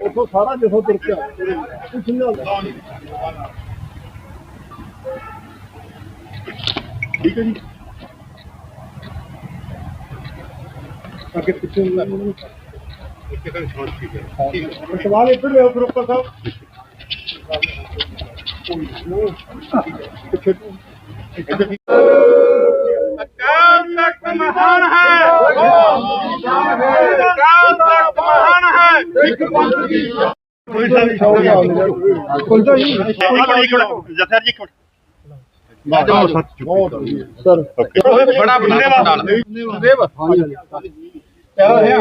ਉਥੋਂ ਸਾਰਾ ਜਿਥੋਂ ਤੁਰ ਕੇ ਕੁਛ ਨਹੀਂ ਹੁੰਦਾ। ਠੀਕ ਹੈ ਜੀ। ਅੱਗੇ ਪਿੱਛੇ ਨੂੰ ਇੱਕ ਤਾਂ ਛੋੜ ਠੀਕ ਹੈ। ਸਵਾਲ ਇੱਧਰ ਲਿਓ ਫਿਰ ਸਾਹਿਬ। ਪਿੱਛੇ ਇੱਧਰ ਅਕਾਲ ਤਖਤ ਮਹਾਨ ਹੈ ਅਕਾਲ ਤਖਤ ਮਹਾਨ ਹੈ ਇੱਕ ਪੰਥ ਦੀ ਕੋਈ ਸਾਰੀ ਸ਼ੌਕ ਆ ਕੋਈ ਤਾਂ ਜੀ ਜਥਰ ਜੀ ਬਹੁਤ ਸੱਚ ਬਹੁਤ ਸਰ ਬੜਾ ਬੰਦੇਵਾ ਨਾਲ ਦੇਵ ਹਾਂਜੀ ਪਿਆਰਾ ਹੈ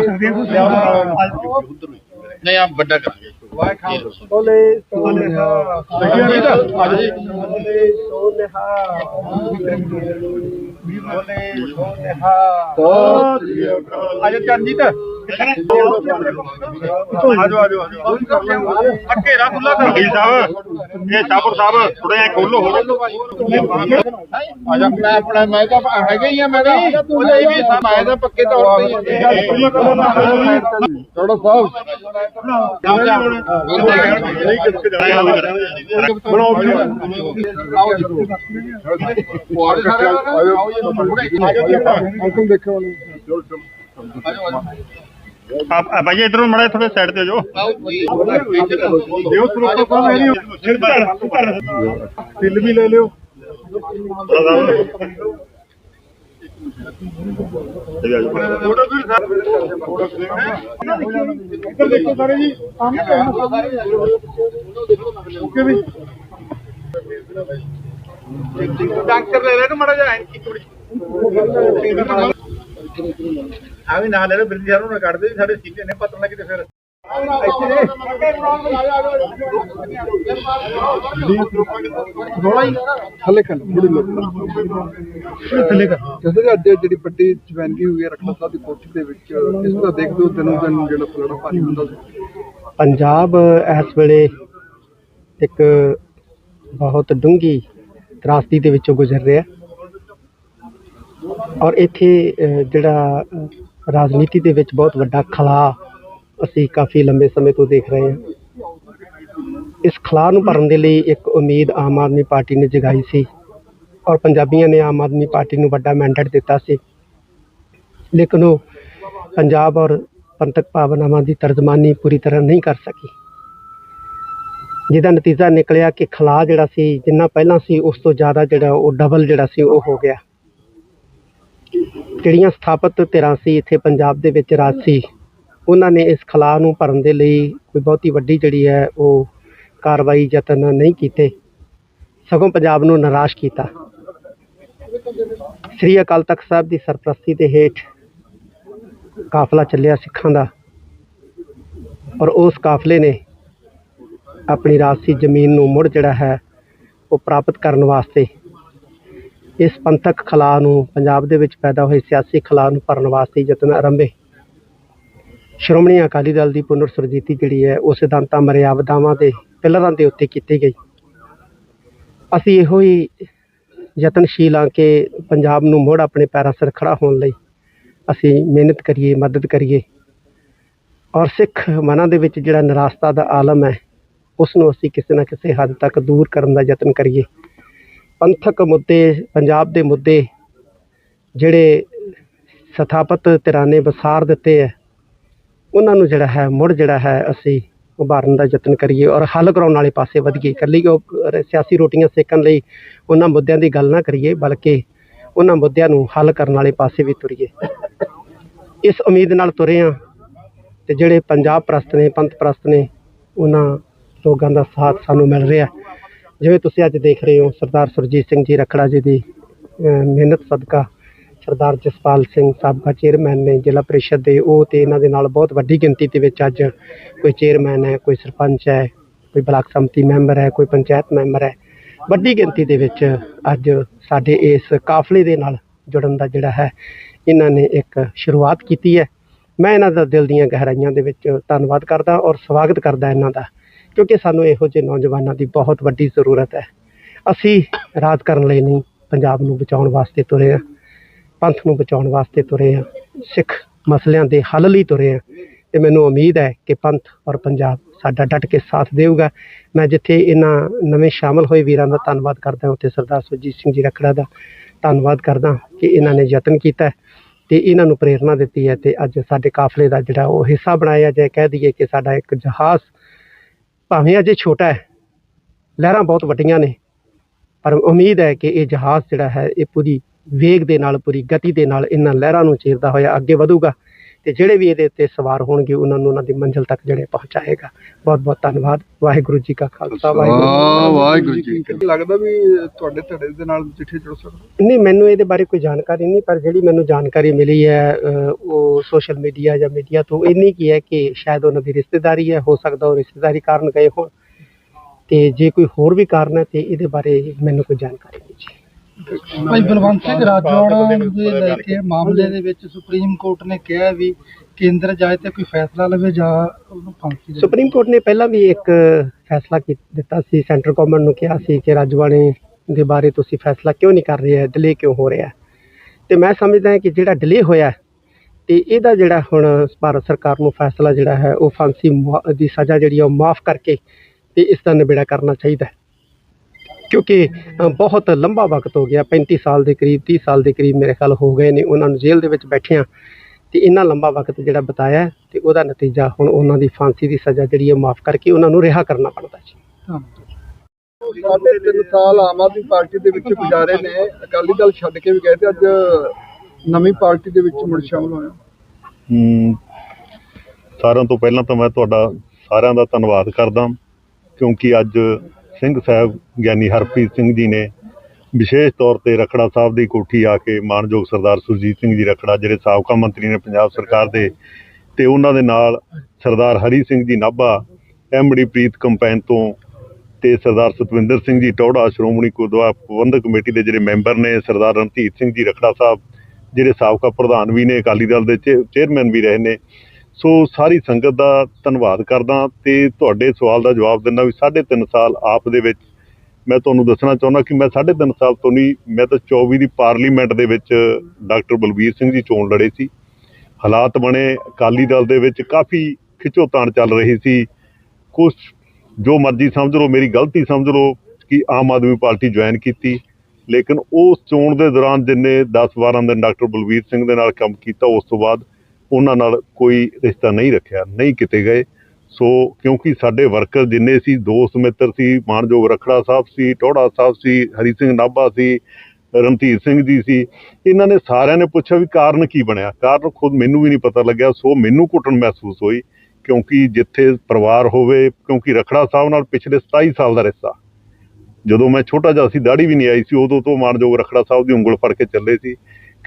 ਨਹੀਂ ਆ ਵੱਡਾ ਕਰਾਂਗੇ ਬੋਲੇ ਸੋਨੇਹਾ ਸਹੀ ਹੈ ਅੱਜ ਜੀ ਬੋਲੇ ਸੋਨੇਹਾ ਬੋਲੇ ਆਜੋ ਚਰਨਜੀਤ ਆਜੋ ਆਜੋ ਆਜੋ ਅੱਕੇ ਰਾ ਖੁੱਲਾ ਕਰ ਗਈ ਸਾਹਿਬ ਇਹ ਸ਼ਾਹਪੁਰ ਸਾਹਿਬ ਥੋੜਾ ਜਿਹਾ ਖੋਲੋ ਹੋਰ ਆਜਾ ਮੈਂ ਆਪਣਾ ਮੈਂ ਤਾਂ ਹੈਗਾ ਹੀ ਆ ਮੈਂ ਤਾਂ ਇਹ ਵੀ ਮੈਂ ਤਾਂ ਪੱਕੇ ਤੌਰ ਤੇ ਥੋੜਾ ਸਾਹਿਬ ਬਣਾਓ ਅੰਕਲ ਦੇਖੋ ਆਪ ਭਾਈ ਇਧਰੋਂ ਮੜਾ ਥੋੜੇ ਸਾਈਡ ਤੇ ਹੋ ਦਿਓ ਸਰੋਪਾ ਸਾਹਿਬ ਮੇਰੀ ਸਿਰ ਧਰ ਤਿਲ ਵੀ ਲੈ ਲਿਓ ਇੱਧਰ ਦੇਖੋ ਸਾਰੇ ਜੀ ਸਾਹਮਣੇ ਓਕੇ ਵੀ ਡਾਕਟਰ ਲੈ ਲੈ ਨੂੰ ਮੜਾ ਜਾ ਇੱਕ ਮਿੰਟ ਆ ਵੀ ਨਾਲ ਲੈ ਲਓ ਬਿਰਦੀ ਸਾਹਿਬ ਨੂੰ ਕੱਢ ਦੇ ਸਾਡੇ ਸੀਟੇ ਨੇ ਪਤਾ ਲੱਗੇ ਤੇ ਫਿਰ ਥੱਲੇ ਕਰ ਬੁੜੀ ਲੋਕ ਥੱਲੇ ਕਰ ਜਿਵੇਂ ਅੱਜ ਜਿਹੜੀ ਵੱਡੀ ਚਵੈਨਗੀ ਹੋਈ ਹੈ ਰਖੜਾ ਸਾਹਿਬ ਦੀ ਕੋਠੀ ਦੇ ਵਿੱਚ ਇਸ ਦਾ ਦੇਖਦੇ ਹੋ ਦਿਨੋਂ ਦਿਨ ਜਿਹੜਾ ਫਲੜਾ ਭਾਰੀ ਹੁੰਦਾ ਪੰਜਾਬ ਇਸ ਵੇਲੇ ਇੱਕ ਬਹੁਤ ਡੂੰਘੀ ਤਰਾਸਦੀ ਦੇ ਵਿੱਚੋਂ ਗੁਜ਼ਰ ਰਿਹਾ ਔਰ ਇੱਥੇ ਜਿਹੜਾ ਰਾਜਨੀਤੀ ਦੇ ਵਿੱਚ ਬਹੁਤ ਵੱਡਾ ਖਲਾ ਅਸੀਂ ਕਾਫੀ ਲੰਬੇ ਸਮੇਂ ਤੋਂ ਦੇਖ ਰਹੇ ਹਾਂ। ਇਸ ਖਲਾਅ ਨੂੰ ਭਰਨ ਦੇ ਲਈ ਇੱਕ ਉਮੀਦ ਆਮ ਆਦਮੀ ਪਾਰਟੀ ਨੇ ਜਗਾਈ ਸੀ ਔਰ ਪੰਜਾਬੀਆਂ ਨੇ ਆਮ ਆਦਮੀ ਪਾਰਟੀ ਨੂੰ ਵੱਡਾ ਮੈਂਡੇਟ ਦਿੱਤਾ ਸੀ। ਲੇਕਿਨ ਉਹ ਪੰਜਾਬ ਔਰ ਪੰਥਕ ਭਾਵਨਾਵਾਂ ਦੀ ਤਰਜਮਾਨੀ ਪੂਰੀ ਤਰ੍ਹਾਂ ਨਹੀਂ ਕਰ ਸਕੀ। ਜਿਹਦਾ ਨਤੀਜਾ ਨਿਕਲਿਆ ਕਿ ਖਲਾ ਜਿਹੜਾ ਸੀ, ਜਿੰਨਾ ਪਹਿਲਾਂ ਸੀ, ਉਸ ਤੋਂ ਜ਼ਿਆਦਾ ਜਿਹੜਾ ਉਹ ਡਬਲ ਜਿਹੜਾ ਸੀ, ਉਹ ਹੋ ਗਿਆ। ਜਿਹੜੀਆਂ ਸਥਾਪਿਤ ਧਿਰਾਂ ਸੀ, ਇੱਥੇ ਪੰਜਾਬ ਦੇ ਵਿੱਚ ਰਾਜ ਸੀ। ਉਹਨਾਂ ਨੇ ਇਸ ਖਲਾ ਨੂੰ ਭਰਨ ਦੇ ਲਈ ਕੋਈ ਬਹੁਤੀ ਵੱਡੀ ਜਿਹੜੀ ਹੈ ਉਹ ਕਾਰਵਾਈ ਯਤਨ ਨਹੀਂ ਕੀਤੇ। ਸਗੋਂ ਪੰਜਾਬ ਨੂੰ ਨਿਰਾਸ਼ ਕੀਤਾ। ਸ੍ਰੀ ਅਕਾਲ ਤਖਤ ਸਾਹਿਬ ਦੀ ਸਰਪ੍ਰਸਤੀ ਦੇ ਹੇਠ ਕਾਫਲਾ ਚੱਲਿਆ ਸਿੱਖਾਂ ਦਾ ਔਰ ਉਸ ਕਾਫਲੇ ਨੇ ਆਪਣੀ ਰਾਜਸੀ ਜ਼ਮੀਨ ਨੂੰ ਮੁੜ ਜਿਹੜਾ ਹੈ ਉਹ ਪ੍ਰਾਪਤ ਕਰਨ ਵਾਸਤੇ ਇਸ ਪੰਥਕ ਖਲਾ ਨੂੰ ਪੰਜਾਬ ਦੇ ਵਿੱਚ ਪੈਦਾ ਹੋਏ ਸਿਆਸੀ ਖਲਾ ਨੂੰ ਭਰਨ ਵਾਸਤੇ ਯਤਨ ਆਰੰਭੇ। ਸ਼੍ਰੋਮਣੀ ਅਕਾਲੀ ਦਲ ਦੀ ਪੁਨਰ ਸੁਰਜੀਤੀ ਜਿਹੜੀ ਹੈ, ਉਹ ਸਿਧਾਂਤਾਂ ਮਰਿਆਵਦਾਵਾਂ ਦੇ ਪਿਲਰਾਂ ਦੇ ਉੱਤੇ ਕੀਤੀ ਗਈ। ਅਸੀਂ ਇਹੋ ਹੀ ਯਤਨਸ਼ੀਲ ਹਾਂ ਕਿ ਪੰਜਾਬ ਨੂੰ ਮੁੜ ਆਪਣੇ ਪੈਰਾਂ ਸਿਰ ਖੜਾ ਹੋਣ ਲਈ ਅਸੀਂ ਮਿਹਨਤ ਕਰੀਏ, ਮਦਦ ਕਰੀਏ। ਔਰ ਸਿੱਖ ਮਨਾਂ ਦੇ ਵਿੱਚ ਜਿਹੜਾ ਨਿਰਾਸ਼ਤਾ ਦਾ ਆਲਮ ਹੈ ਉਸ ਨੂੰ ਅਸੀਂ ਕਿਸੇ ਨਾ ਕਿਸੇ ਹੱਦ ਤੱਕ ਦੂਰ ਕਰਨ ਦਾ ਯਤਨ ਕਰੀਏ। ਪੰਥਕ ਮੁੱਦੇ, ਪੰਜਾਬ ਦੇ ਮੁੱਦੇ ਜਿਹੜੇ ਸਥਾਪਤ ਧਿਰਾਂ ਨੇ ਵਸਾਰ ਦਿੱਤੇ ਹੈ ਉਹਨਾਂ ਨੂੰ ਜਿਹੜਾ ਹੈ, ਮੁੜ ਜਿਹੜਾ ਹੈ, ਅਸੀਂ ਉਭਾਰਨ ਦਾ ਯਤਨ ਕਰੀਏ ਔਰ ਹੱਲ ਕਰਾਉਣ ਵਾਲੇ ਪਾਸੇ ਵਧੀਏ ਇਕੱਲੀ ਉਹ ਸਿਆਸੀ ਰੋਟੀਆਂ ਸੇਕਣ ਲਈ ਉਹਨਾਂ ਮੁੱਦਿਆਂ ਦੀ ਗੱਲ ਨਾ ਕਰੀਏ, ਬਲਕਿ ਉਹਨਾਂ ਮੁੱਦਿਆਂ ਨੂੰ ਹੱਲ ਕਰਨ ਵਾਲੇ ਪਾਸੇ ਵੀ ਤੁਰੀਏ। ਇਸ ਉਮੀਦ ਨਾਲ ਤੁਰੇ ਹਾਂ ਤੇ ਜਿਹੜੇ ਪੰਜਾਬ ਪ੍ਰਸਤ ਨੇ, ਪੰਥ ਪ੍ਰਸਤ ਨੇ, ਉਹਨਾਂ ਲੋਕਾਂ ਦਾ ਸਾਥ ਸਾਨੂੰ ਮਿਲ ਰਿਹਾ। ਜਿਵੇਂ ਤੁਸੀਂ ਅੱਜ ਦੇਖ ਰਹੇ ਹੋ, ਸਰਦਾਰ ਸੁਰਜੀਤ ਸਿੰਘ ਜੀ ਰਖੜਾ ਜੀ ਦੀ ਮਿਹਨਤ ਸਦਕਾ ਸਰਦਾਰ ਜਸਪਾਲ ਸਿੰਘ ਸਾਬਕਾ ਚੇਅਰਮੈਨ ਨੇ ਜ਼ਿਲ੍ਹਾ ਪ੍ਰੀਸ਼ਦ ਦੇ, ਉਹ ਤੇ ਇਹਨਾਂ ਦੇ ਨਾਲ ਬਹੁਤ ਵੱਡੀ ਗਿਣਤੀ ਦੇ ਵਿੱਚ ਅੱਜ ਕੋਈ ਚੇਅਰਮੈਨ ਹੈ, ਕੋਈ ਸਰਪੰਚ ਹੈ, ਕੋਈ ਬਲਾਕ ਸੰਮਤੀ ਮੈਂਬਰ ਹੈ, ਕੋਈ ਪੰਚਾਇਤ ਮੈਂਬਰ ਹੈ। ਵੱਡੀ ਗਿਣਤੀ ਦੇ ਵਿੱਚ ਅੱਜ ਸਾਡੇ ਇਸ ਕਾਫਲੇ ਦੇ ਨਾਲ ਜੁੜਨ ਦਾ ਜਿਹੜਾ ਹੈ, ਇਹਨਾਂ ਨੇ ਇੱਕ ਸ਼ੁਰੂਆਤ ਕੀਤੀ ਹੈ। ਮੈਂ ਇਹਨਾਂ ਦਾ ਦਿਲ ਦੀਆਂ ਗਹਿਰਾਈਆਂ ਦੇ ਵਿੱਚ ਧੰਨਵਾਦ ਕਰਦਾ ਔਰ ਸਵਾਗਤ ਕਰਦਾ ਇਹਨਾਂ ਦਾ, ਕਿਉਂਕਿ ਸਾਨੂੰ ਇਹੋ ਜਿਹੇ ਨੌਜਵਾਨਾਂ ਦੀ ਬਹੁਤ ਵੱਡੀ ਜ਼ਰੂਰਤ ਹੈ। ਅਸੀਂ ਰਾਜ ਕਰਨ ਲਈ ਨਹੀਂ, ਪੰਜਾਬ ਨੂੰ ਬਚਾਉਣ ਵਾਸਤੇ ਤੁਰੇ ਹਾਂ। ਪੰਥ ਨੂੰ ਬਚਾਉਣ ਵਾਸਤੇ ਤੁਰੇ ਆ ਸਿੱਖ ਮਸਲਿਆਂ ਦੇ ਹੱਲ ਲਈ ਤੁਰੇ ਆ ਤੇ ਮੈਨੂੰ ਉਮੀਦ ਹੈ ਕਿ ਪੰਥ ਔਰ ਪੰਜਾਬ ਸਾਡਾ ਡਟ ਕੇ ਸਾਥ ਦੇਊਗਾ। ਮੈਂ ਜਿੱਥੇ ਇਹਨਾਂ ਨਵੇਂ ਸ਼ਾਮਲ ਹੋਏ ਵੀਰਾਂ ਦਾ ਧੰਨਵਾਦ ਕਰਦਾ ਉੱਥੇ ਸਰਦਾਰ ਸੁਰਜੀਤ ਸਿੰਘ ਜੀ ਰਖੜਾ ਦਾ ਧੰਨਵਾਦ ਕਰਦਾ ਕਿ ਇਹਨਾਂ ਨੇ ਯਤਨ ਕੀਤਾ ਹੈ ਤੇ ਇਹਨਾਂ ਨੂੰ ਪ੍ਰੇਰਣਾ ਦਿੱਤੀ ਹੈ ਤੇ ਅੱਜ ਸਾਡੇ ਕਾਫਲੇ ਦਾ ਜਿਹੜਾ ਉਹ ਹਿੱਸਾ ਬਣਾਇਆ ਜੇ ਕਹਿ ਦਈਏ ਕਿ ਸਾਡਾ ਇੱਕ ਜਹਾਜ਼ ਭਾਵੇਂ ਅਜੇ ਛੋਟਾ ਹੈ, ਲਹਿਰਾਂ ਬਹੁਤ ਵੱਡੀਆਂ ਨੇ, ਪਰ ਉਮੀਦ ਹੈ ਕਿ ਇਹ ਜਹਾਜ਼ ਜਿਹੜਾ ਹੈ, ਇਹ ਪੂਰੀ ਵੇਗ ਦੇ ਨਾਲ ਪੂਰੀ ਗਤੀ ਦੇ ਨਾਲ ਇਹਨਾਂ ਲਹਿਰਾਂ ਨੂੰ ਚੀਰਦਾ ਹੋਇਆ ਅੱਗੇ ਵਧੂਗਾ ਤੇ ਜਿਹੜੇ ਵੀ ਇਹਦੇ ਉੱਤੇ ਸਵਾਰ ਹੋਣਗੇ ਉਹਨਾਂ ਨੂੰ ਉਹਨਾਂ ਦੀ ਮੰਜ਼ਿਲ ਤੱਕ ਜਿਹੜੇ ਪਹੁੰਚਾਏਗਾ। ਬਹੁਤ ਬਹੁਤ ਧੰਨਵਾਦ। ਵਾਹਿਗੁਰੂ ਜੀ ਕਾ ਖਾਲਸਾ ਵਾਹਿਗੁਰੂ ਜੀ ਕੀ ਲੱਗਦਾ ਵੀ ਤੁਹਾਡੇ ਧੜੇ ਦੇ ਨਾਲ ਚਿੱਠੀ ਜੁੜ ਸਕਦਾ? ਨਹੀਂ ਮੈਨੂੰ ਇਹਦੇ ਬਾਰੇ ਕੋਈ ਜਾਣਕਾਰੀ ਨਹੀਂ ਪਰ ਜਿਹੜੀ ਮੈਨੂੰ ਜਾਣਕਾਰੀ ਮਿਲੀ ਹੈ ਉਹ ਸੋਸ਼ਲ ਮੀਡੀਆ ਜਾਂ ਮੀਡੀਆ ਤੋਂ ਇੰਨੀ ਕੀ ਹੈ ਕਿ ਸ਼ਾਇਦ ਉਹਨਾਂ ਦੀ ਰਿਸ਼ਤੇਦਾਰੀ ਹੈ ਹੋ ਸਕਦਾ ਉਹ ਰਿਸ਼ਤੇਦਾਰੀ ਕਾਰਨ ਗਏ ਹੋਣ। ਤੇ ਜੇ ਕੋਈ ਹੋਰ ਵੀ ਕਾਰਨ ਹੈ ਤੇ ਇਹਦੇ ਬਾਰੇ ਮੈਨੂੰ ਕੋਈ ਜਾਣਕਾਰੀ ਨਹੀਂ ਜੀ। ਭਾਈ ਬਲਵੰਤ ਸਿੰਘ ਰਾਜੋੜਾ ਦੇ ਲੈ ਕੇ ਮਾਮਲੇ ਦੇ ਵਿੱਚ ਸੁਪਰੀਮ ਕੋਰਟ ਨੇ ਕਿਹਾ ਵੀ ਕੇਂਦਰ ਜਾਏ ਤੇ ਕੋਈ ਫੈਸਲਾ ਲਵੇ ਜਾਂ ਉਹਨੂੰ ਫਾਂਸੀ ਦੇ ਸੁਪਰੀਮ ਕੋਰਟ ਨੇ ਪਹਿਲਾਂ ਵੀ ਇੱਕ ਫੈਸਲਾ ਕੀ- ਦਿੱਤਾ ਸੀ ਸੈਂਟਰ ਗਵਰਨਮੈਂਟ ਨੂੰ ਕਿਹਾ ਸੀ ਕਿ ਰਾਜਵਾੜੇ ਦੇ ਬਾਰੇ ਤੁਸੀਂ ਫੈਸਲਾ ਕਿਉਂ ਨਹੀਂ ਕਰ ਰਹੇ ਡਿਲੇ ਕਿਉਂ ਹੋ ਰਿਹਾ ਹੈ? ਤੇ ਮੈਂ ਸਮਝਦਾ ਹਾਂ ਕਿ ਜਿਹੜਾ ਡਿਲੇ ਹੋਇਆ ਹੈ, ਤੇ ਇਹਦਾ ਜਿਹੜਾ ਹੁਣ ਭਾਰਤ ਸਰਕਾਰ ਨੂੰ ਫੈਸਲਾ ਜਿਹੜਾ ਹੈ ਉਹ ਫਾਂਸੀ ਦੀ ਸਜ਼ਾ ਜਿਹੜੀ ਆ ਉਹ ਮਾਫ ਕਰਕੇ ਤੇ ਇਸ ਦਾ ਨਿਬੇੜਾ ਕਰਨਾ ਚਾਹੀਦਾ ਕਿਉਂਕਿ ਬਹੁਤ ਲੰਬਾ ਵਕਤ ਹੋ ਗਿਆ 35 ਸਾਲ ਦੇ ਕਰੀਬ 30 ਸਾਲ ਦੇ ਕਰੀਬ ਮੇਰੇ ਖਿਆਲ ਹੋ ਗਏ ਨੇ ਉਹਨਾਂ ਨੂੰ ਜੇਲ੍ਹ ਦੇ ਵਿੱਚ ਬੈਠਿਆਂ। ਤੇ ਇੰਨਾ ਲੰਬਾ ਵਕਤ ਜਿਹੜਾ ਬਤਾਇਆ ਤੇ ਉਹਦਾ ਨਤੀਜਾ ਹੁਣ ਉਹਨਾਂ ਦੀ ਫਾਂਸੀ ਦੀ ਸਜ਼ਾ ਜਿਹੜੀ ਹੈ ਮਾਫ ਕਰਕੇ ਉਹਨਾਂ ਨੂੰ ਰਿਹਾ ਕਰਨਾ ਬਣਦਾ ਜੀ। ਤਿੰਨ ਸਾਲ ਆਮ ਆਦਮੀ ਪਾਰਟੀ ਦੇ ਵਿੱਚ ਗੁਜ਼ਾਰੇ ਨੇ। ਅਕਾਲੀ ਦਲ ਛੱਡ ਕੇ ਵੀ ਗਏ ਤੇ ਅੱਜ ਨਵੀਂ ਪਾਰਟੀ ਦੇ ਵਿੱਚ ਮੁੜ ਸ਼ਾਮਲ ਹਮ, ਸਾਰਿਆਂ ਤੋਂ ਪਹਿਲਾਂ ਤਾਂ ਮੈਂ ਤੁਹਾਡਾ ਸਾਰਿਆਂ ਦਾ ਧੰਨਵਾਦ ਕਰਦਾ। ਕਿਉਂਕਿ ਅੱਜ ਸਿੰਘ ਸਾਹਿਬ ਗਿਆਨੀ ਹਰਪ੍ਰੀਤ ਸਿੰਘ ਜੀ ਨੇ ਵਿਸ਼ੇਸ਼ ਤੌਰ ਤੇ ਰਖੜਾ ਸਾਹਿਬ ਦੀ ਕੋਠੀ ਆ ਕੇ ਮਾਨਯੋਗ ਸਰਦਾਰ ਸੁਰਜੀਤ ਸਿੰਘ ਜੀ ਰਖੜਾ, ਜਿਹੜੇ ਸਾਬਕਾ ਮੰਤਰੀ ਨੇ ਪੰਜਾਬ ਸਰਕਾਰ ਦੇ, ਤੇ ਉਹਨਾਂ ਦੇ ਨਾਲ ਸਰਦਾਰ ਹਰੀ ਸਿੰਘ ਜੀ ਨਾਭਾ ਐਮਡੀ ਪ੍ਰੀਤ ਕੰਪੈਨ ਤੋਂ ਤੇ ਸਰਦਾਰ ਸਤਵਿੰਦਰ ਸਿੰਘ ਜੀ ਟੌੜਾ ਸ਼੍ਰੋਮਣੀ ਗੁਰਦੁਆਰਾ ਪ੍ਰਬੰਧਕ ਕਮੇਟੀ ਦੇ ਜਿਹੜੇ ਮੈਂਬਰ ਨੇ ਸਰਦਾਰ ਰਣਜੀਤ ਸਿੰਘ ਜੀ ਰਖੜਾ ਸਾਹਿਬ, ਜਿਹੜੇ ਸਾਬਕਾ ਪ੍ਰਧਾਨ ਵੀ ਨੇ, ਅਕਾਲੀ ਦਲ ਦੇ ਚੇ- ਚੇਅਰਮੈਨ ਵੀ ਰਹੇ ਨੇ ਸੋ ਸਾਰੀ ਸੰਗਤ ਦਾ ਧੰਨਵਾਦ ਕਰਦਾ ਤੇ ਤੁਹਾਡੇ ਸਵਾਲ ਦਾ ਜਵਾਬ ਦਿੰਦਾ ਵੀ 3.5 ਸਾਲ ਆਪ ਦੇ ਵਿੱਚ ਮੈਂ ਤੁਹਾਨੂੰ ਦੱਸਣਾ ਚਾਹੁੰਦਾ ਕਿ ਮੈਂ 3.5 ਸਾਲ ਤੋਂ ਨਹੀਂ, ਮੈਂ ਤਾਂ 24 ਦੀ ਪਾਰਲੀਮੈਂਟ ਦੇ ਵਿੱਚ ਡਾਕਟਰ ਬਲਬੀਰ ਸਿੰਘ ਜੀ ਚੋਣ ਲੜੇ ਸੀ। ਹਾਲਾਤ ਬਣੇ, ਅਕਾਲੀ ਦਲ ਦੇ ਵਿੱਚ ਕਾਫੀ ਖਿੱਚੋਤਾਣ ਚੱਲ ਰਹੀ ਸੀ। ਕੁਝ ਜੋ ਮਰਜ਼ੀ ਸਮਝ ਲਓ, ਮੇਰੀ ਗਲਤੀ ਸਮਝ ਲਓ ਕਿ ਆਮ ਆਦਮੀ ਪਾਰਟੀ ਜੁਆਇਨ ਕੀਤੀ। ਲੇਕਿਨ ਉਸ ਚੋਣ ਦੇ ਦੌਰਾਨ ਜਿੰਨੇ 10-12 ਦਿਨ ਡਾਕਟਰ ਬਲਬੀਰ ਸਿੰਘ ਦੇ ਨਾਲ ਕੰਮ ਕੀਤਾ, ਉਸ ਤੋਂ ਬਾਅਦ ਉਹਨਾਂ ਨਾਲ ਕੋਈ ਰਿਸ਼ਤਾ ਨਹੀਂ ਰੱਖਿਆ, ਨਹੀਂ ਕਿਤੇ ਗਏ। ਸੋ ਕਿਉਂਕਿ ਸਾਡੇ ਵਰਕਰ ਜਿੰਨੇ ਸੀ, ਦੋਸਤ ਮਿੱਤਰ ਸੀ, ਮਾਨਯੋਗ ਰਖੜਾ ਸਾਹਿਬ ਸੀ ਟੋੜਾ ਸਾਹਿਬ ਸੀ, ਹਰੀ ਸਿੰਘ ਨਾਭਾ ਸੀ, ਰਣਧੀਰ ਸਿੰਘ ਜੀ ਸੀ, ਇਹਨਾਂ ਨੇ ਸਾਰਿਆਂ ਨੇ ਪੁੱਛਿਆ ਵੀ ਕਾਰਨ ਕੀ ਬਣਿਆ। ਕਾਰਨ ਖੁਦ ਮੈਨੂੰ ਵੀ ਨਹੀਂ ਪਤਾ ਲੱਗਿਆ, ਸੋ ਮੈਨੂੰ ਘੁੱਟਣ ਮਹਿਸੂਸ ਹੋਈ ਕਿਉਂਕਿ ਜਿੱਥੇ ਪਰਿਵਾਰ ਹੋਵੇ, ਕਿਉਂਕਿ ਰਖੜਾ ਸਾਹਿਬ ਨਾਲ ਪਿਛਲੇ 27 ਸਾਲ ਦਾ ਰਿਸ਼ਤਾ। ਜਦੋਂ ਮੈਂ ਛੋਟਾ ਜਿਹਾ ਸੀ ਦਾੜੀ ਵੀ ਨਹੀਂ ਆਈ ਸੀ, ਉਦੋਂ ਤੋਂ ਮਾਨਯੋਗ ਰਖੜਾ ਸਾਹਿਬ ਦੀ ਉਂਗਲ ਫੜ ਕੇ ਚੱਲੇ ਸੀ।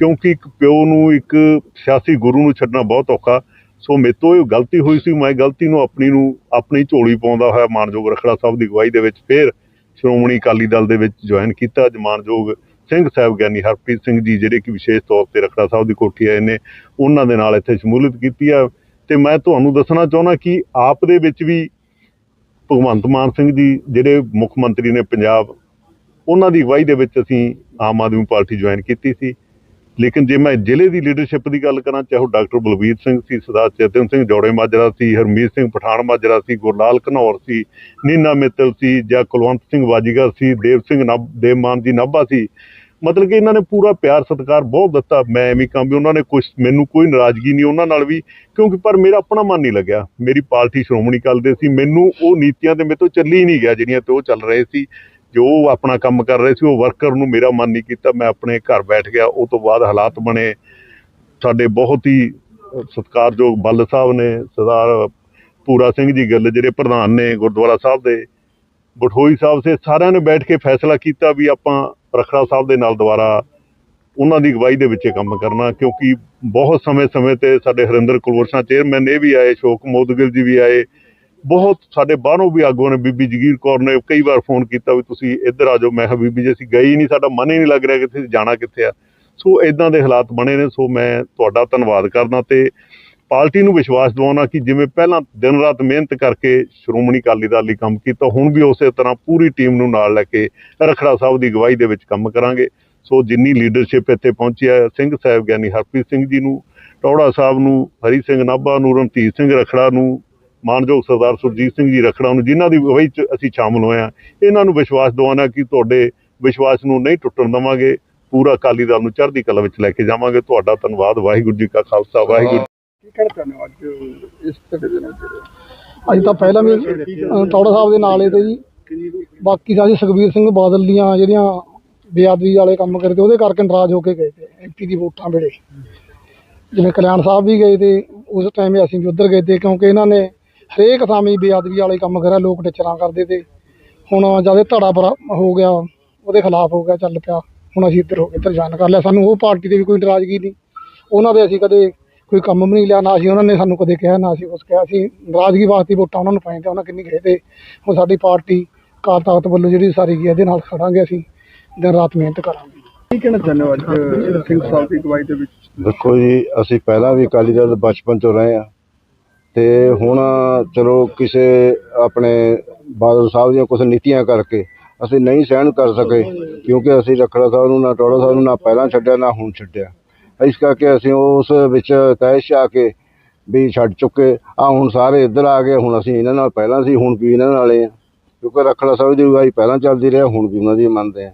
ਕਿਉਂਕਿ ਇੱਕ ਪਿਓ ਨੂੰ ਇੱਕ ਸਿਆਸੀ ਗੁਰੂ ਨੂੰ ਛੱਡਣਾ ਬਹੁਤ ਔਖਾ। ਸੋ ਮੇਰੇ ਤੋਂ ਇਹ ਗਲਤੀ ਹੋਈ ਸੀ, ਮੈਂ ਗਲਤੀ ਨੂੰ ਆਪਣੀ ਨੂੰ ਆਪਣੀ ਝੋਲੀ ਪਾਉਂਦਾ ਹੋਇਆ ਮਾਨਯੋਗ ਰਖੜਾ ਸਾਹਿਬ ਦੀ ਅਗਵਾਈ ਦੇ ਵਿੱਚ ਫਿਰ ਸ਼੍ਰੋਮਣੀ ਅਕਾਲੀ ਦਲ ਦੇ ਵਿੱਚ ਜੁਆਇਨ ਕੀਤਾ। ਅੱਜ ਮਾਨਯੋਗ ਸਿੰਘ ਸਾਹਿਬ ਗਿਆਨੀ ਹਰਪ੍ਰੀਤ ਸਿੰਘ ਜੀ ਜਿਹੜੇ ਕਿ ਵਿਸ਼ੇਸ਼ ਤੌਰ ਤੇ ਰਖੜਾ ਸਾਹਿਬ ਦੀ ਕੋਠੀ ਆਏ ਨੇ, ਉਹਨਾਂ ਦੇ ਨਾਲ ਇੱਥੇ ਸ਼ਮੂਲੀਅਤ ਕੀਤੀ ਆ। ਤੇ ਮੈਂ ਤੁਹਾਨੂੰ ਦੱਸਣਾ ਚਾਹੁੰਦਾ ਕਿ ਆਪ ਦੇ ਵਿੱਚ ਵੀ ਭਗਵੰਤ ਮਾਨ ਸਿੰਘ ਜੀ ਜਿਹੜੇ ਮੁੱਖ ਮੰਤਰੀ ਨੇ ਪੰਜਾਬ, ਉਹਨਾਂ ਦੀ ਅਗਵਾਈ ਦੇ ਵਿੱਚ ਅਸੀਂ ਆਮ ਆਦਮੀ ਪਾਰਟੀ ਜੁਆਇਨ ਕੀਤੀ ਸੀ। ਲੇਕਿਨ ਜੇ ਮੈਂ ਜ਼ਿਲ੍ਹੇ ਦੀ ਲੀਡਰਸ਼ਿਪ ਦੀ ਗੱਲ ਕਰਾਂ, ਚਾਹੇ ਉਹ ਡਾਕਟਰ ਬਲਵੀਰ ਸਿੰਘ ਸੀ, ਸਰਦਾਰ ਚੇਤਨ ਸਿੰਘ ਜੋੜੇ ਮਾਜਰਾ ਸੀ, ਹਰਮੀਤ ਸਿੰਘ ਪਠਾਨ ਮਾਜਰਾ ਸੀ, ਗੁਰਲਾਲ ਘਨੌਰ ਸੀ, ਨੀਨਾ ਮਿੱਤਲ ਸੀ, ਜਾਂ ਕੁਲਵੰਤ ਸਿੰਘ ਵਾਜੀਗਾ ਸੀ, ਦੇਵ ਸਿੰਘ ਨਾਭ ਦੇਵਮਾਨ ਜੀ ਨਾਭਾ ਸੀ, ਮਤਲਬ ਕਿ ਇਹਨਾਂ ਨੇ ਪੂਰਾ ਪਿਆਰ ਸਤਿਕਾਰ ਬਹੁਤ ਦਿੱਤਾ। ਮੈਂ ਐਵੇਂ ਕਹਾਂ ਵੀ ਉਹਨਾਂ ਨੇ ਕੁਝ ਮੈਨੂੰ ਕੋਈ ਨਾਰਾਜ਼ਗੀ ਨਹੀਂ ਉਹਨਾਂ ਨਾਲ ਵੀ, ਕਿਉਂਕਿ ਪਰ ਮੇਰਾ ਆਪਣਾ ਮਨ ਨਹੀਂ ਲੱਗਿਆ। ਮੇਰੀ ਪਾਰਟੀ ਸ਼੍ਰੋਮਣੀ ਅਕਾਲੀ ਦੇ ਸੀ, ਮੈਨੂੰ ਉਹ ਨੀਤੀਆਂ ਤੇ ਮੇਰੇ ਤੋਂ ਚੱਲੀ ਨਹੀਂ ਗਿਆ, ਜਿਹੜੀਆਂ ਤੇ ਉਹ ਚੱਲ ਰਹੇ ਸੀ। ਜੋ ਆਪਣਾ ਕੰਮ ਕਰ ਰਹੇ ਸੀ, ਉਹ ਵਰਕਰ ਨੂੰ ਮੇਰਾ ਮਨ ਨਹੀਂ ਕੀਤਾ, ਮੈਂ ਆਪਣੇ ਘਰ ਬੈਠ ਗਿਆ, ਉਹ ਤੋਂ ਬਾਅਦ ਹਾਲਾਤ ਬਣੇ। ਸਾਡੇ ਬਹੁਤ ਹੀ ਸਤਿਕਾਰਯੋਗ ਬੱਲ ਸਾਹਿਬ ਨੇ, ਸਰਦਾਰ ਪੂਰਾ ਸਿੰਘ ਜੀ ਗਿੱਲ, ਜਿਹੜੇ ਪ੍ਰਧਾਨ ਨੇ ਗੁਰਦੁਆਰਾ ਸਾਹਿਬ ਦੇ, ਬਠੋਈ ਸਾਹਿਬ ਸੇ ਸਾਰਿਆਂ ਨੇ ਬੈਠ ਕੇ ਫੈਸਲਾ ਕੀਤਾ ਵੀ ਆਪਾਂ ਰਖੜਾ ਸਾਹਿਬ ਦੇ ਨਾਲ ਦੁਬਾਰਾ ਉਹਨਾਂ ਦੀ ਅਗਵਾਈ ਦੇ ਵਿੱਚ ਕੰਮ ਕਰਨਾ, ਕਿਉਂਕਿ ਬਹੁਤ ਸਮੇਂ-ਸਮੇਂ ਤੇ ਸਾਡੇ ਹਰਿੰਦਰ ਕੁਲਵਰਸ਼ਾ ਚੇਅਰਮੈਨ ਇਹ ਵੀ ਆਏ, ਸ਼ੋਕ ਮੋਦਗਿਲ ਜੀ ਵੀ ਆਏ ਬਹੁਤ ਸਾਡੇ ਬਾਹਰੋਂ ਵੀ ਆਗੂਆਂ ਨੇ ਬੀਬੀ ਜਗੀਰ ਕੌਰ ਨੇ ਕਈ ਵਾਰ ਫੋਨ ਕੀਤਾ ਵੀ ਤੁਸੀਂ ਇੱਧਰ ਆ ਜਾਓ। ਮੈਂ ਕਿਹਾ, ਬੀਬੀ ਜੀ, ਅਸੀਂ ਗਏ ਹੀ ਨਹੀਂ, ਸਾਡਾ ਮਨ ਹੀ ਨਹੀਂ ਲੱਗ ਰਿਹਾ ਕਿ ਅਸੀਂ ਜਾਣਾ ਕਿੱਥੇ ਆ। ਸੋ ਇਦਾਂ ਦੇ ਹਾਲਾਤ ਬਣੇ ਨੇ। ਸੋ ਮੈਂ ਤੁਹਾਡਾ ਧੰਨਵਾਦ ਕਰਦਾ ਤੇ ਪਾਰਟੀ ਨੂੰ ਵਿਸ਼ਵਾਸ ਦਿਵਾਉਣਾ ਕਿ ਜਿਵੇਂ ਪਹਿਲਾਂ ਦਿਨ ਰਾਤ ਮਿਹਨਤ ਕਰਕੇ ਸ਼੍ਰੋਮਣੀ ਅਕਾਲੀ ਦਲ ਲਈ ਕੰਮ ਕੀਤਾ, ਹੁਣ ਵੀ ਉਸੇ ਤਰ੍ਹਾਂ ਪੂਰੀ ਟੀਮ ਨੂੰ ਨਾਲ ਲੈ ਕੇ ਰਖੜਾ ਸਾਹਿਬ ਦੀ ਅਗਵਾਈ ਦੇ ਵਿੱਚ ਕੰਮ ਕਰਾਂਗੇ। ਸੋ ਜਿੰਨੀ ਲੀਡਰਸ਼ਿਪ ਇੱਥੇ ਪਹੁੰਚੀ ਹੈ, ਸਿੰਘ ਸਾਹਿਬ ਗਿਆਨੀ ਹਰਪ੍ਰੀਤ ਸਿੰਘ ਜੀ ਨੂੰ, ਟੌੜਾ ਸਾਹਿਬ ਨੂੰ, ਹਰੀ ਸਿੰਘ ਨਾਭਾ ਨੂੰ, ਰਣਧੀਰ ਸਿੰਘ ਰਖੜਾ ਨੂੰ ਮਾਨਯੋਗ ਸਰਦਾਰ ਸੁਰਜੀਤ ਸਿੰਘ ਜੀ ਰਖੜਾ ਨੂੰ ਜਿਨ੍ਹਾਂ ਦੀ ਅਗਵਾਈ 'ਚ ਅਸੀਂ ਸ਼ਾਮਲ ਹੋਏ ਹਾਂ। ਇਹਨਾਂ ਨੂੰ ਵਿਸ਼ਵਾਸ ਦਿਵਾਉਣਾ ਕਿ ਤੁਹਾਡੇ ਵਿਸ਼ਵਾਸ ਨੂੰ ਨਹੀਂ ਟੁੱਟਣ ਦੇਵਾਂਗੇ। ਪੂਰਾ ਅਕਾਲੀ ਦਲ ਨੂੰ ਚੜ੍ਹਦੀ ਕਲਾ ਵਿੱਚ ਲੈ ਕੇ ਜਾਵਾਂਗੇ। ਤੁਹਾਡਾ ਧੰਨਵਾਦ। ਵਾਹਿਗੁਰੂ ਜੀ ਕਾ ਖਾਲਸਾ। ਵਾਹਿਗੁਰੂ ਕੀ ਕਹਿਣਾ ਚਾਹੁੰਦੇ ਹੋ ਅੱਜ ਇਸ ਧੜੇ ਦੇ ਨਾਲ ਅੱਜ ਤਾਂ ਪਹਿਲਾਂ ਵੀ ਸਾਹਿਬ ਦੇ ਨਾਲ ਹੀ ਤੇ ਜੀ। ਬਾਕੀ ਸਾਰੇ ਸੁਖਬੀਰ ਸਿੰਘ ਬਾਦਲ ਦੀਆਂ ਜਿਹੜੀਆਂ ਬੇਅਦਬੀ ਵਾਲੇ ਕੰਮ ਕਰੇ ਤੇ ਉਹਦੇ ਕਰਕੇ ਨਾਰਾਜ਼ ਹੋ ਕੇ ਗਏ ਤੇ ਐਮਪੀ ਦੀ ਵੋਟਾਂ ਵੇਲੇ। ਜਿਵੇਂ ਕਲਿਆਣ ਸਾਹਿਬ ਵੀ ਗਏ ਤੇ ਉਸ ਟਾਈਮ ਅਸੀਂ ਵੀ ਉੱਧਰ ਗਏ ਤੇ ਕਿਉਂਕਿ ਇਹਨਾਂ ਨੇ ਹਰੇਕ ਥਾਂ ਵੀ ਬੇਅਦਬੀ ਵਾਲੇ ਕੰਮ ਕਰਿਆ ਲੋਕ ਟਿਚਰਾਂ ਕਰਦੇ ਤੇ। ਹੁਣ ਜਦ ਇਹ ਧੜਾ ਬਰਾ ਹੋ ਗਿਆ ਉਹਦੇ ਖਿਲਾਫ ਹੋ ਗਿਆ ਚੱਲ ਪਿਆ। ਹੁਣ ਅਸੀਂ ਇੱਧਰ ਹੋ ਕੇ ਇੱਧਰ ਜਾਣ ਕਰ ਲਿਆ। ਸਾਨੂੰ ਉਹ ਪਾਰਟੀ ਤੇ ਵੀ ਕੋਈ ਨਾਰਾਜ਼ਗੀ ਨਹੀਂ। ਉਹਨਾਂ ਦੇ ਅਸੀਂ ਕਦੇ ਕੋਈ ਕੰਮ ਵੀ ਨਹੀਂ ਲਿਆ ਨਾ ਅਸੀਂ ਉਹਨਾਂ ਨੇ ਸਾਨੂੰ ਕਦੇ ਕਿਹਾ ਨਾ ਅਸੀਂ ਕੁਛ ਕਿਹਾ। ਅਸੀਂ ਨਾਰਾਜ਼ਗੀ ਵਾਸਤੇ ਵੋਟਾਂ ਉਹਨਾਂ ਨੂੰ ਪਾਈਆਂ ਤੇ ਉਹਨਾਂ ਕਿੰਨੀ ਗਏ ਤੇ ਹੁਣ ਸਾਡੀ ਪਾਰਟੀ ਕਾਰ ਤਾਕਤ ਵੱਲੋਂ ਜਿਹੜੀ ਸਾਰੀ ਗਈ ਇਹਦੇ ਨਾਲ ਖੜਾਂਗੇ ਅਸੀਂ। ਦਿਨ ਰਾਤ ਮਿਹਨਤ ਕਰਾਂਗੇ। ਕੀ ਕਹਿਣਾ ਚਾਹੁੰਦੇ ਹੋ ਅੱਜ? ਸਿੰਘ ਸਾਹਿਬ ਦੀ ਅਗਵਾਈ ਦੇ ਵਿੱਚ। ਦੇਖੋ ਜੀ ਅਸੀਂ ਪਹਿਲਾਂ ਵੀ ਅਕਾਲੀ ਦਲ ਬਚਪਨ ਤੋਂ ਰਹੇ ਆ ਤੇ ਹੁਣ ਚਲੋ ਕਿਸੇ ਆਪਣੇ ਬਾਦਲ ਸਾਹਿਬ ਦੀਆਂ ਕੁਝ ਨੀਤੀਆਂ ਕਰਕੇ ਅਸੀਂ ਨਹੀਂ ਸਹਿਣ ਕਰ ਸਕੇ, ਕਿਉਂਕਿ ਅਸੀਂ ਰਖੜਾ ਸਾਹਿਬ ਨੂੰ ਨਾ ਟੋੜਾ ਸਾਹਿਬ ਨੂੰ ਨਾ ਪਹਿਲਾਂ ਛੱਡਿਆ, ਨਾ ਹੁਣ ਛੱਡਿਆ। ਇਸ ਕਰਕੇ ਅਸੀਂ ਉਸ ਵਿੱਚ ਤੈਸ਼ ਆ ਕੇ ਵੀ ਛੱਡ ਚੁੱਕੇ। ਆ ਹੁਣ ਸਾਰੇ ਇੱਧਰ ਆ ਗਏ, ਹੁਣ ਅਸੀਂ ਇਹਨਾਂ ਨਾਲ ਪਹਿਲਾਂ ਸੀ, ਹੁਣ ਵੀ ਇਹਨਾਂ ਨਾਲੇ ਆ। ਕਿਉਂਕਿ ਰਖੜਾ ਸਾਹਿਬ ਦੀ ਅਗਵਾਈ ਪਹਿਲਾਂ ਚੱਲਦੀ ਰਿਹਾ, ਹੁਣ ਵੀ ਉਹਨਾਂ ਦੀ ਮੰਨਦੇ ਆ।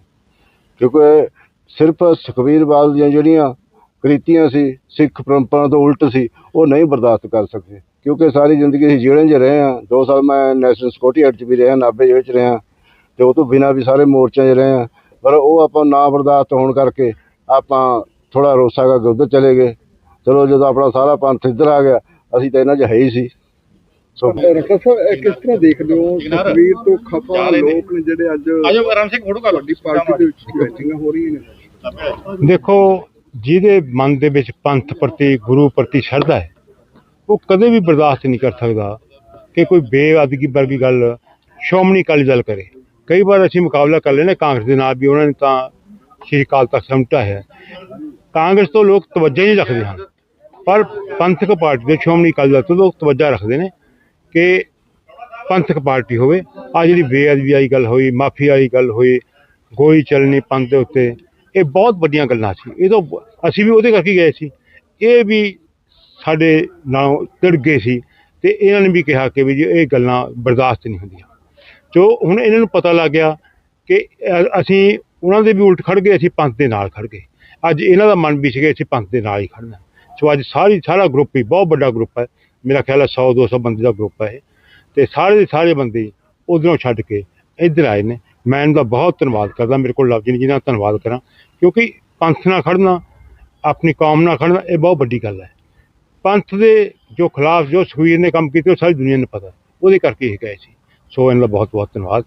ਕਿਉਂਕਿ ਸਿਰਫ ਸੁਖਬੀਰ ਬਾਦਲ ਦੀਆਂ ਜਿਹੜੀਆਂ ਕ੍ਰਿਤੀਆਂ ਸੀ, ਸਿੱਖ ਪਰੰਪਰਾ ਤੋਂ ਉਲਟ ਸੀ, ਉਹ ਨਹੀਂ ਬਰਦਾਸ਼ਤ ਕਰ ਸਕੇ। ਕਿਉਂਕਿ ਸਾਰੀ ਜ਼ਿੰਦਗੀ ਅਸੀਂ ਜੇਲ੍ਹਾਂ 'ਚ ਰਹੇ ਹਾਂ। ਦੋ ਸਾਲ ਮੈਂ ਨੈਸ਼ਨਲ ਸਿਕਿਉਰਿਟੀ ਐਕਟ 'ਚ ਵੀ ਰਿਹਾ ਨਾਭੇ ਜੇਲ੍ਹ 'ਚ ਰਿਹਾ। ਤੇ ਉਹ ਤੋਂ ਬਿਨਾਂ ਵੀ ਸਾਰੇ ਮੋਰਚਿਆਂ 'ਚ ਰਹੇ ਹਾਂ। ਪਰ ਉਹ ਆਪਾਂ ਨਾ ਬਰਦਾਸ਼ਤ ਹੋਣ ਕਰਕੇ ਆਪਾਂ ਥੋੜਾ ਰੋਸਾ ਕਰਕੇ ਉੱਧਰ ਚਲੇ ਗਏ। ਚਲੋ ਜਦੋਂ ਆਪਣਾ ਸਾਰਾ ਪੰਥ ਇੱਧਰ ਆ ਗਿਆ ਅਸੀਂ ਤਾਂ ਇਹਨਾਂ 'ਚ ਹੈ ਹੀ ਸੀ। ਸੋ ਇਹ ਕਿਸ ਤਰ੍ਹਾਂ ਦੇਖਦੇ ਹੋ? ਤਸਵੀਰ ਤੋਂ ਖਫਾ ਲੋਕ ਨੇ ਜਿਹੜੇ ਅੱਜ ਆਜੋ ਆਰਾਮ ਸਿੰਘ ਫੋਟੋ ਕਰ ਤੁਹਾਡੀ ਪਾਰਟੀ ਦੇ ਵਿੱਚ ਮੀਟਿੰਗਾਂ ਹੋ ਰਹੀਆਂ ਨੇ। ਦੇਖੋ ਜਿਹਦੇ ਮਨ ਦੇ ਵਿੱਚ ਪੰਥ ਪ੍ਰਤੀ ਗੁਰੂ ਪ੍ਰਤੀ ਸ਼ਰਧਾ ਹੈ ਉਹ ਕਦੇ ਵੀ ਬਰਦਾਸ਼ਤ ਨਹੀਂ ਕਰ ਸਕਦਾ ਕਿ ਕੋਈ ਬੇਅਦਗੀ ਵਰਗੀ ਗੱਲ ਸ਼੍ਰੋਮਣੀ ਅਕਾਲੀ ਦਲ ਕਰੇ। ਕਈ ਵਾਰ ਅਸੀਂ ਮੁਕਾਬਲਾ ਕਰ ਲੈਨੇ ਕਾਂਗਰਸ ਦੇ ਨਾਲ ਵੀ ਉਹਨਾਂ ਨੇ ਤਾਂ ਸ਼੍ਰੀ ਅਕਾਲ ਤਖਤ ਸਮਟਾ ਹੈ। ਕਾਂਗਰਸ ਤੋਂ ਲੋਕ ਤਵੱਜਾ ਹੀ ਨਹੀਂ ਰੱਖਦੇ ਹਨ। ਪਰ ਪੰਥਕ ਪਾਰਟੀ ਦੇ ਸ਼੍ਰੋਮਣੀ ਅਕਾਲੀ ਦਲ ਤੋਂ ਲੋਕ ਤਵੱਜਾ ਰੱਖਦੇ ਨੇ ਕਿ ਪੰਥਕ ਪਾਰਟੀ ਹੋਵੇ। ਆ ਜਿਹੜੀ ਬੇਅਦਬੀ ਵਾਲੀ ਗੱਲ ਹੋਈ, ਮਾਫੀ ਵਾਲੀ ਗੱਲ ਹੋਈ, ਗੋਲੀ ਚੱਲਣੀ ਪੰਥ ਦੇ ਉੱਤੇ, ਇਹ ਬਹੁਤ ਵੱਡੀਆਂ ਗੱਲਾਂ ਸੀ। ਇਹ ਤੋਂ ਅਸੀਂ ਵੀ ਉਹਦੇ ਕਰਕੇ ਗਏ ਸੀ। ਇਹ ਵੀ ਸਾਡੇ ਨਾਲ ਤਿੜ ਗਏ ਸੀ ਤੇ ਇਹਨਾਂ ਨੇ ਵੀ ਕਿਹਾ ਕਿ ਵੀ ਜੀ ਇਹ ਗੱਲਾਂ ਬਰਦਾਸ਼ਤ ਨਹੀਂ ਹੁੰਦੀਆਂ। ਜੋ ਹੁਣ ਇਹਨਾਂ ਨੂੰ ਪਤਾ ਲੱਗ ਗਿਆ ਕਿ ਅਸੀਂ ਉਹਨਾਂ ਦੇ ਵੀ ਉਲਟ ਖੜ ਗਏ, ਅਸੀਂ ਪੰਥ ਦੇ ਨਾਲ ਖੜ ਗਏ। ਅੱਜ ਇਹਨਾਂ ਦਾ ਮਨ ਵੀ ਸੀਗਾ, ਅਸੀਂ ਪੰਥ ਦੇ ਨਾਲ ਹੀ ਖੜਨਾ ਸੋ ਅੱਜ ਸਾਰੀ, ਸਾਰਾ ਗਰੁੱਪ ਹੀ ਬਹੁਤ ਵੱਡਾ ਗਰੁੱਪ ਹੈ। ਮੇਰਾ ਖਿਆਲ ਹੈ 100 200 ਬੰਦੇ ਦਾ ਗਰੁੱਪ ਹੈ ਇਹ। ਤੇ ਸਾਰੇ ਦੇ ਸਾਰੇ ਬੰਦੇ ਉਧਰੋਂ ਛੱਡ ਕੇ ਇੱਧਰ ਆਏ ਨੇ। ਮੈਂ ਇਹਨਾਂ ਦਾ ਬਹੁਤ ਧੰਨਵਾਦ ਕਰਦਾ। ਮੇਰੇ ਕੋਲ ਲਫ਼ਜ਼ ਨਹੀਂ ਜਿਹਨਾਂ ਦਾ ਧੰਨਵਾਦ ਕਰਾਂ। ਕਿਉਂਕਿ ਪੰਥ ਨਾਲ ਖੜਨਾ ਆਪਣੀ ਕੌਮ ਨਾਲ ਖੜਨਾ ਇਹ ਬਹੁਤ ਵੱਡੀ ਗੱਲ ਹੈ। ਪੰਥ ਦੇ ਜੋ ਖਿਲਾਫ ਜੋ ਸੁਖਬੀਰ ਨੇ ਕੰਮ ਕੀਤੇ, ਉਹ ਸਾਰੀ ਦੁਨੀਆ ਨੂੰ ਪਤਾ। ਉਹਦੇ ਕਰਕੇ ਇਹ ਗਏ ਸੀ। ਸੋ ਇਹਨਾਂ ਦਾ ਬਹੁਤ ਬਹੁਤ ਧੰਨਵਾਦ।